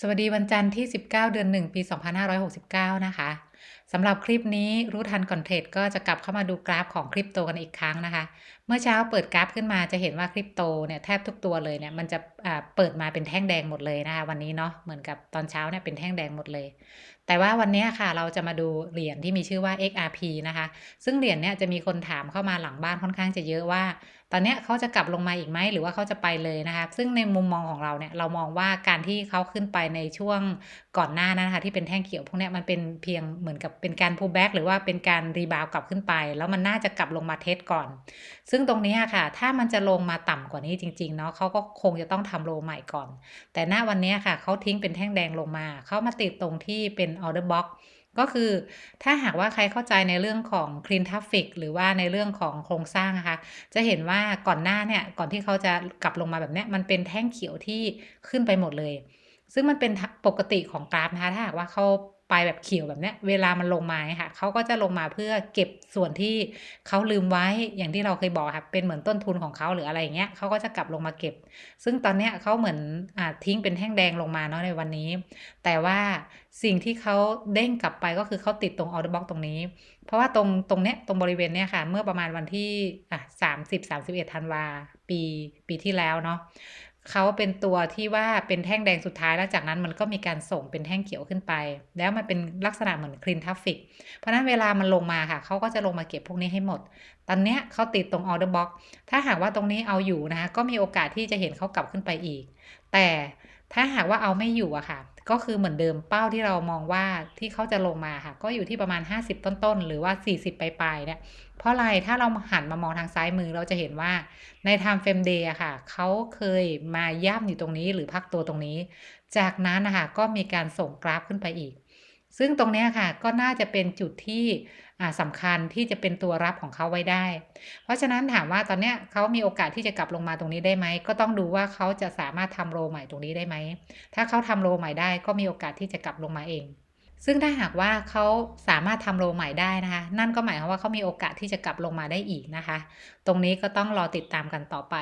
สวัสดีวันจันทร์ที่ 19 เดือน 1 ปี 2569 นะคะสำหรับคลิปนี้รู้ทันก่อนเทรดก็จะกลับเข้ามาดูกราฟของคริปโตกันอีกครั้งนะคะ เมื่อเช้าเปิดกราฟขึ้นมาจะเห็นว่าคริปโตเนี่ยแทบทุกตัวเลยเนี่ยมันจะเปิดมาเป็นแท่งแดงหมดเลยนะคะวันนี้เนาะเหมือนกับตอนเช้าเนี่ยเป็นแท่งแดงหมดเลย แต่ว่าวันนี้ค่ะเราจะมาดูเหรียญที่มีชื่อว่า XRP นะคะ ซึ่งเหรียญเนี่ยจะมีคนถามเข้ามาหลังบ้านค่อนข้างจะเยอะว่าตอนนี้เขาจะกลับลงมาอีกไหมหรือว่าเขาจะไปเลยนะคะ ซึ่งในมุมมองของเราเนี่ยเรามองว่าการที่เขาขึ้นไปในช่วงก่อนหน้านั้นนะคะที่เป็นแท่งเขียวพวกนี้มันเป็นเพียงเหมือนกับเป็นการ pull back หรือว่าเป็นการรีบาวกลับขึ้นไป แล้วมันน่าจะกลับลงมาเทสก่อน ซึ่งตรงนี้ค่ะ ถ้ามันจะลงมาต่ำกว่านี้จริงๆเนาะเขาก็คงจะต้องทำโลใหม่ก่อน แต่ณวันนี้ค่ะเขาทิ้งเป็นแท่งแดงลงมาเขามาติดตรงที่เป็น order box ก็ ก็คือถ้าหากว่าใครเข้าใจในเรื่องของ clean traffic หรือว่าในเรื่องของโครงสร้างนะคะจะเห็นว่าก่อนหน้าเนี่ยก่อนที่เขาจะกลับลงมาแบบนี้มันเป็นแท่งเขียวที่ขึ้นไปหมดเลย ซึ่งมันเป็นปกติของกราฟนะคะถ้าหากว่าเขา ไปแบบเขียวแบบเนี้ยเวลามันลงมาค่ะเขาก็จะลงมาเพื่อเก็บส่วนที่เขาลืมไว้อย่างที่เราเคยบอกค่ะเป็นเหมือนต้นทุนของเขาหรืออะไรอย่างเงี้ยเขาก็จะกลับลงมาเก็บ ซึ่งตอนเนี้ยเขาเหมือนอ่าทิ้งเป็นแท่งแดงลงมาเนาะในวันนี้ แต่ว่าสิ่งที่เขาเด้งกลับไปก็คือเขาติดตรง order box ตรงนี้ เพราะว่าตรงตรงเนี้ยตรงบริเวณเนี้ยค่ะ เมื่อประมาณวันที่อะสามสิบสามสิบเอ็ดธันวาปีปีที่แล้วเนาะ เขาเป็นตัวที่ว่าเป็นแท่งแดงสุดท้ายแล้วจากนั้นมันก็มีการส่งเป็นแท่งเขียวขึ้นไป แล้วมันเป็นลักษณะเหมือนคลินทัฟฟิก เพราะนั้นเวลามันลงมาค่ะเขาก็จะลงมาเก็บพวกนี้ให้หมด ตอนเนี้ยเขาติดตรงออเดอร์บ็อกถ้าหากว่าตรงนี้เอาอยู่นะคะก็มีโอกาสที่จะเห็นเขากลับขึ้นไปอีก แต่ถ้าหากว่าเอาไม่อยู่อะค่ะ ก็คือเหมือนเดิมเป้าที่เรามองว่าที่เขาจะลงมาค่ะ ก็อยู่ที่ประมาณ 50 ต้นๆ หรือว่า 40 ปลายๆเนี่ยเพราะอะไรถ้าเราหันมามองทางซ้ายมือเราจะเห็นว่าในไทม์เฟรมเดย์อะค่ะ เขาเคยมาย่ำอยู่ตรงนี้หรือพักตัวตรงนี้ จากนั้นนะคะก็มีการส่งกราฟขึ้นไปอีก ซึ่งตรงนี้ค่ะก็น่าจะเป็นจุดที่อ่าสำคัญที่จะเป็นตัวรับของเขาไว้ได้ เพราะฉะนั้นถามว่าตอนนี้เขามีโอกาสที่จะกลับลงมาตรงนี้ได้ไหม ก็ต้องดูว่าเขาจะสามารถทำโลใหม่ตรงนี้ได้ไหม ถ้าเขาทำโลใหม่ได้ก็มีโอกาสที่จะกลับลงมาเอง ซึ่งถ้าหากว่าเขาสามารถทำโลใหม่ได้นะคะ นั่นก็หมายความว่าเขามีโอกาสที่จะกลับลงมาได้อีกนะคะ ตรงนี้ก็ต้องรอติดตามกันต่อไป